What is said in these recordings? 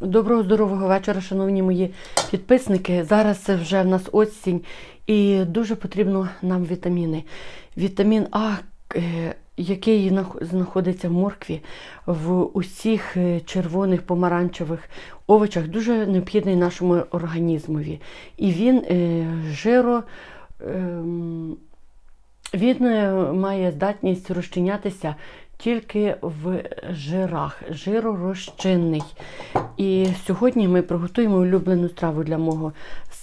Доброго здорового вечора, шановні мої підписники. Зараз це вже в нас осінь і дуже потрібно нам вітаміни. Вітамін А, е, який знаходиться в моркві, в усіх е, червоних помаранчевих овочах, дуже необхідний нашому організмові. І він е, жиро. ем, він має здатність розчинятися тільки в жирах, жиророзчинний. І сьогодні ми приготуємо улюблену страву для мого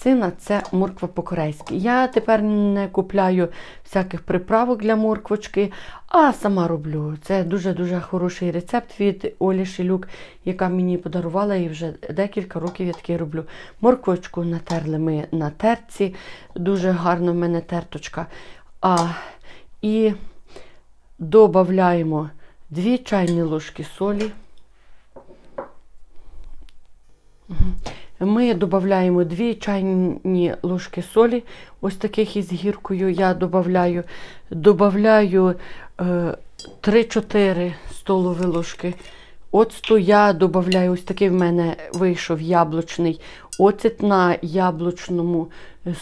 сина це морква по-корейськи. Я тепер не купляю всяких приправок для морквочки, а сама роблю. Це дуже-дуже хороший рецепт від Олі Шилюк, яка мені подарувала і вже декілька років я таки роблю. Морквочку натерли ми на терці, дуже гарно в мене терточка. А, і додаємо 2 чайні ложки солі. Ми додаємо 2 чайні ложки солі, ось таких із гіркою я додаю. Е, 3-4 столові ложки оцту. Я додаю, ось такий в мене вийшов яблучний оцет на яблучному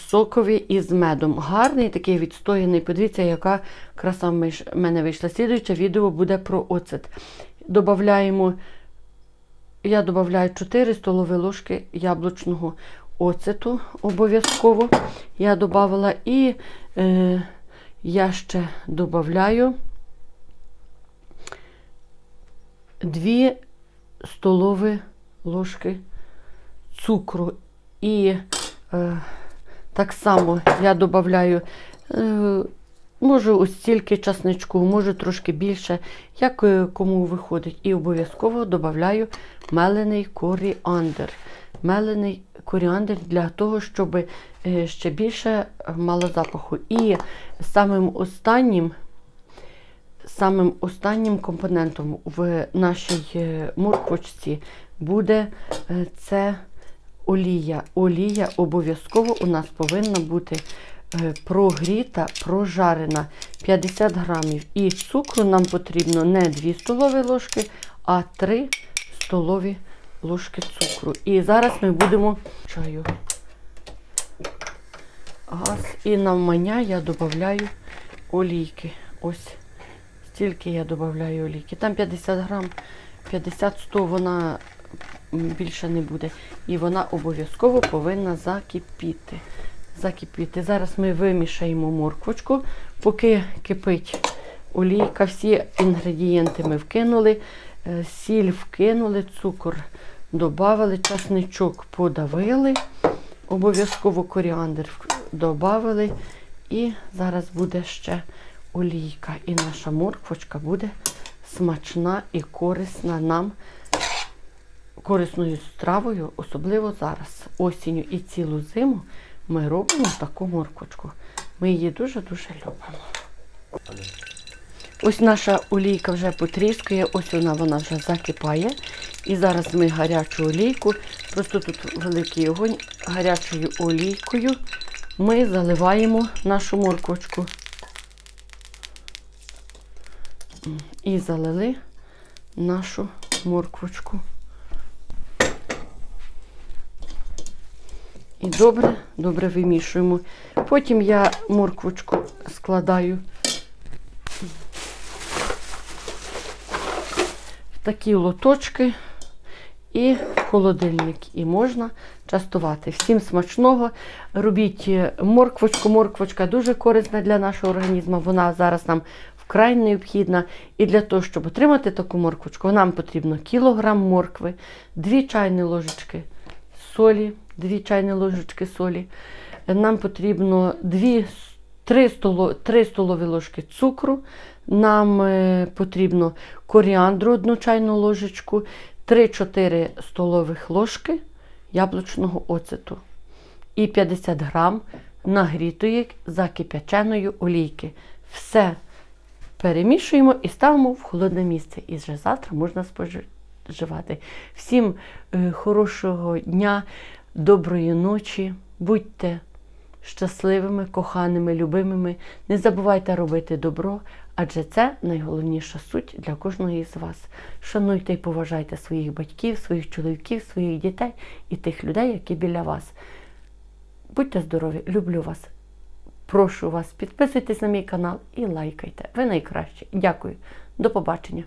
сокові із медом. Гарний, такий відстояний. Подивіться, яка краса в мене вийшла. Слідуюче відео буде про оцет. Добавляємо я додаю 4 столові ложки яблучного оцету обов'язково. Я додавала і е, я ще додаю 2 столові ложки цукру. І е, так само я додаю, е, може, ось стільки часничку, може трошки більше, як е, кому виходить. І обов'язково додаю мелений коріандр. Мелений коріандр для того, щоб е, ще більше мало запаху. І самим останнім, самим останнім компонентом в нашій е, морквочці буде е, це олія. Олія обов'язково у нас повинна бути е, прогріта, прожарена 50 грамів. І цукру нам потрібно не 2 столові ложки, а 3 столові ложки цукру. І зараз ми будемо чаю. Газ. І навмання я додаю олійки. Ось стільки я додаю олійки. Там 50 грам, 50-100 вона більше не буде. І вона обов'язково повинна закипіти. Закипіти. Зараз ми вимішаємо морквочку, поки кипить олійка. Всі інгредієнти ми вкинули, е, сіль вкинули, цукор додали, часничок подавили, обов'язково коріандр додали. І зараз буде ще олійка. І наша морквочка буде смачна і корисна нам корисною стравою, особливо зараз, осінню і цілу зиму, ми робимо таку морквочку. Ми її дуже-дуже любимо. Ось наша олійка вже потріскує, ось вона, вона вже закипає. І зараз ми гарячу олійку, просто тут великий огонь, гарячою олійкою ми заливаємо нашу морквочку. І залили нашу морквочку. І добре, добре вимішуємо. Потім я морквочку складаю в такі лоточки і в холодильник. І можна частувати. Всім смачного. Робіть морквочку. Морквочка дуже корисна для нашого організму. Вона зараз нам вкрай необхідна. І для того, щоб отримати таку морквочку, нам потрібно кілограм моркви, 2 чайні ложечки солі, 2 чайні ложечки солі. Нам потрібно 2, 3, столо, 3 столові ложки цукру. Нам е, потрібно коріандру 1 чайну ложечку, 3-4 столових ложки яблучного оцету і 50 грам нагрітої закипяченої олійки. Все перемішуємо і ставимо в холодне місце. І вже завтра можна споживати. Всім е, хорошого дня, доброї ночі. Будьте щасливими, коханими, любимими. Не забувайте робити добро, адже це найголовніша суть для кожного із вас. Шануйте і поважайте своїх батьків, своїх чоловіків, своїх дітей і тих людей, які біля вас. Будьте здорові! Люблю вас! Прошу вас, підписуйтесь на мій канал і лайкайте. Ви найкращі. Дякую. До побачення.